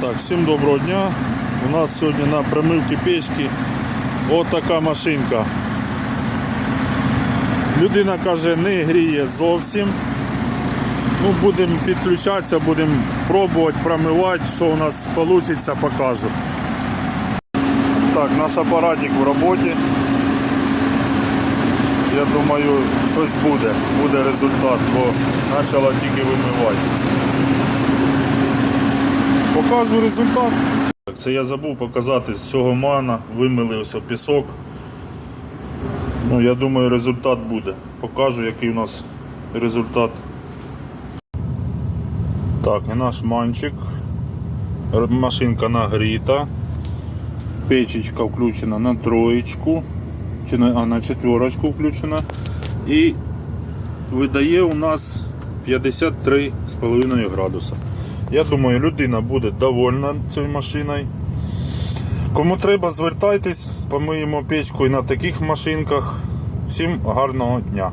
Так, всім доброго дня. У нас сьогодні на примивці печки от така машинка. Людина каже, не гріє зовсім. Ну, будемо підключатися, будемо пробувати промивати, що у нас вийде, покажу. Так, наш апаратик в роботі. Я думаю, щось буде, буде результат, бо почала тільки вимивати. Покажу результат. Це я забув показати з цього мана, вимили ось пісок. Ну, я думаю, результат буде. Покажу, який у нас результат. Так, і наш манчик. Машинка нагріта. Печечка включена на троєчку. Чи на, а, на четверочку включена. І видає у нас 53,5 градуса. Я думаю, людина буде довольна цією машиною. Кому треба, звертайтесь, помиємо печку і на таких машинках. Всім гарного дня!